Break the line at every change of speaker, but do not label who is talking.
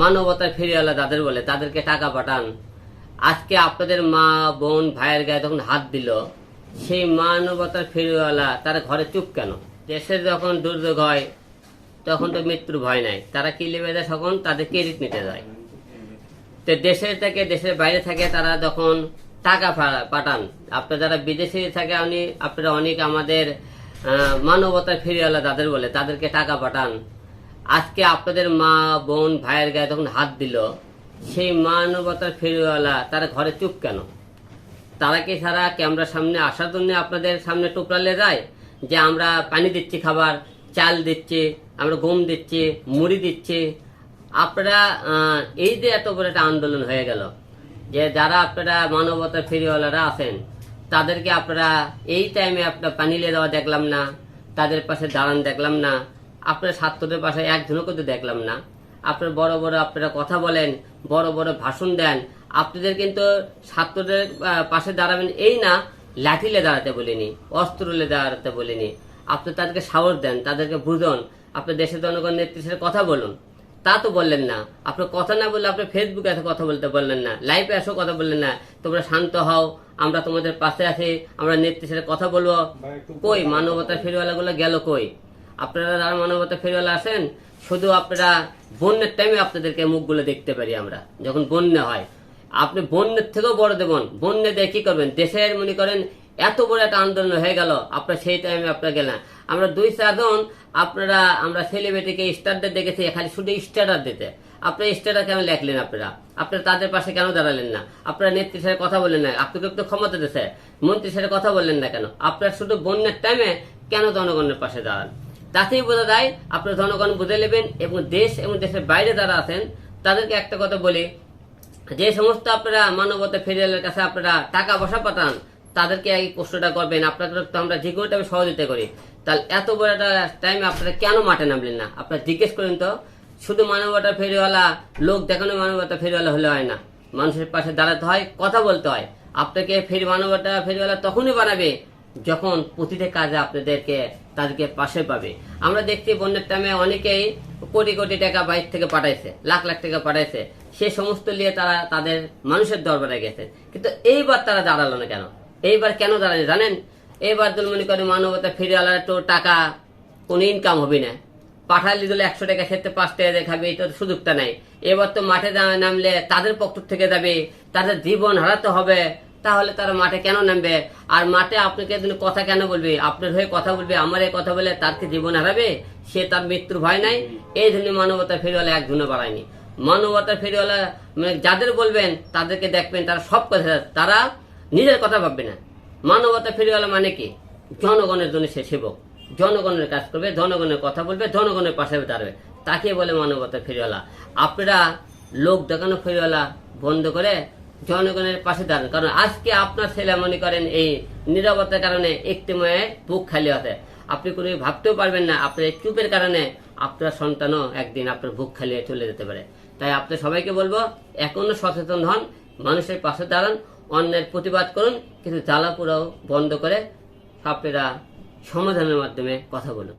মানবতার ফেরিওয়ালা যাদের বলে, তাদেরকে টাকা পাঠান। আজকে আপনাদের মা, বোন, ভাইয়ের গায়ে যখন হাত দিল, সেই মানবতার ফেরিওয়ালা তারা ঘরে চুপ কেন? দেশের যখন দুর্যোগ হয়, তখন তো মৃত্যুর ভয় নাই। তারা কি লেবে দেয় তখন? তাদের ক্রেডিট নিতে যায়। তো দেশের থেকে, দেশের বাইরে থাকে তারা যখন টাকা পাঠান, আপনারা যারা বিদেশে থাকে উনি আপনারা অনেক আমাদের মানবতার ফেরিওয়ালা যাদের বলে, তাদেরকে টাকা পাঠান। আজকে আপনাদের মা, বোন, ভাইয়ের গায়ে যখন হাত দিল, সেই মানবতার ফেরিওয়ালা তারা ঘরে চুপ কেন? তারা কি সারা ক্যামেরার সামনে আসার জন্য আপনাদের সামনে টুকরালে যায়? যে আমরা পানি দিচ্ছি খাবার, চাল দিচ্ছি, আমরা গম দিচ্ছি, মুড়ি দিচ্ছি। আপনারা এই যে এত বড় একটা আন্দোলন হয়ে গেল, যে যারা আপনারা মানবতার ফেরিওয়ালারা আছেন, তাদেরকে আপনারা এই টাইমে আপনার পানি নিয়ে দেওয়া দেখলাম না, তাদের পাশে দাঁড়ান দেখলাম না আপনার ছাত্রদের পাশে একজনও কিন্তু দেখলাম না। আপনার বড় বড় আপনারা কথা বলেন বড় বড় ভাষণ দেন। আপনাদের কিন্তু ছাত্রদের পাশে দাঁড়াবেন এই না লাঠিলে দাঁড়াতে বলিনি অস্ত্রলে দাঁড়াতে বলিনি। আপনি তাদেরকে সাহস দেন তাদেরকে বুঝুন আপনি দেশের জনগণ নেত্রীর সাথে কথা বলুন। তা তো বললেন না। আপনি কথা না বললে আপনি ফেসবুকে এসে কথা বলতে বললেন না লাইভে এসেও কথা বললেন না। তোমরা শান্ত হও আমরা তোমাদের পাশে আছি আমরা নেত্রীর সাথে কথা বলব। কই মানবতার ফেরিওয়ালাগুলো গেল কই? আপনারা যারা মানবতা ফেরিওয়ালা আছেন, শুধু আপনারা বন্যের টাইমে আপনাদেরকে মুখগুলো দেখতে পারি আমরা, যখন বন্যা হয়। আপনি বন্যের থেকেও বড় দেবেন। বন্যে দিয়ে কি করবেন? দেশের মনে করেন, এত বড় একটা আন্দোলন হয়ে গেল, আপনার সেই টাইমে আপনারা গেলেন আমরা দুই চারজন, আপনারা, আমরা সেলিব্রিটিকে স্টারদের দেখেছি, খালি শুধু স্টারার দিতে। আপনার স্টারার কেন লেখলেন আপনারা? আপনারা তাদের পাশে কেন দাঁড়ালেন না? আপনারা নেত্রীর সাথে কথা বললেন না? আপনাকে তো ক্ষমতা দিতে মন্ত্রীর সাথে কথা বললেন না কেন? আপনারা শুধু বন্যার টাইমে কেন জনগণের পাশে দাঁড়ান? তাতেই বোঝা যায় আপনার জনগণ বুঝে নেবেন এবং দেশ এবং দেশের বাইরে যারা আছেন, তাদেরকে একটা কথা বলি, যে সমস্ত আপনারা মানবতা ফেরিয়ালের কাছে আপনারা টাকা পয়সা পাঠান, তাদেরকে এই প্রশ্নটা করবেন। আপনাদের তো আমরা যে কোনো টাইমে সহযোগিতা করি। তাহলে এত বড় একটা টাইমে আপনারা কেন মাঠে নামলেন না? আপনারা জিজ্ঞেস করেন তো, শুধু মানবতা ফেরিওয়ালা, লোক দেখানো মানবতা ফেরিওয়ালা হলে হয় না। মানুষের পাশে দাঁড়াতে হয়, কথা বলতে হয়। আপনাকে ফেরি মানবতা ফেরিওয়ালা তখনই বানাবে যখন প্রতিটা কাজে আপনাদেরকে তাদেরকে পাশে পাবে। আমরা দেখছি বন্যার টাইমে অনেকেই কোটি কোটি টাকা বাইর থেকে পাঠাইছে, লাখ লাখ টাকা পাঠাইছে। সে সমস্ত নিয়ে তারা তাদের মানুষের দরবারে গেছে। কিন্তু এইবার তারা দাঁড়াল না কেন? এইবার কেন দাঁড়াল জানেন? এইবার তো মনে করে মানবতা ফিরে আলার তো টাকা, কোনো ইনকাম হবে না। পাঠালি দিলে একশো টাকা খেতে পাঁচ টাকা দেখাবে এটা সুযোগটা নাই। এবার তো মাঠে নামলে তাদের পক্ষ থেকে যাবে, তাদের জীবন হারাতে হবে। তাহলে তারা মাঠে কেন নামবে? আর মাঠে আপনাকে কথা কেন বলবে? আপনার হয়ে কথা বলবে, আমার এই কথা বলে তার কি জীবন হারাবে? সে তার মৃত্যুর ভয় নাই। এই ধরনের মানবতা ফেরিওয়ালা একজনও বাড়ায়নি। মানবতা ফেরিওয়ালা মানে যাদের বলবেন, তাদেরকে দেখবেন, তারা সব কথা, তারা নিজের কথা ভাববে না। মানবতা ফেরিওয়ালা মানে কি? জনগণের জন্য সে সেবক। জনগণের কাজ করবে, জনগণের কথা বলবে, জনগণের পাশে দাঁড়াবে। তাকে বলে মানবতা ফেরিওয়ালা। আপনারা লোক দেখানো ফেরিওয়ালা বন্ধ করে জনগণের পাশে দাঁড়ান। কারণ আজকে আপনার ছেলে মনে করেন এই নিরবতার কারণে একটি মেয়ে বুক খালি হতে। আপনি কোনো ভাবতেও পারবেন না, আপনার চুপের কারণে আপনার সন্তানও একদিন আপনার বুক খালিয়ে চলে যেতে পারে। তাই আপনি সবাইকে বলব, এখনও সচেতন হন, মানুষের পাশে দাঁড়ান, অন্যের প্রতিবাদ করুন, কিন্তু জ্বালাপুরাও বন্ধ করে আপনারা সমাধানের মাধ্যমে কথা বলুন।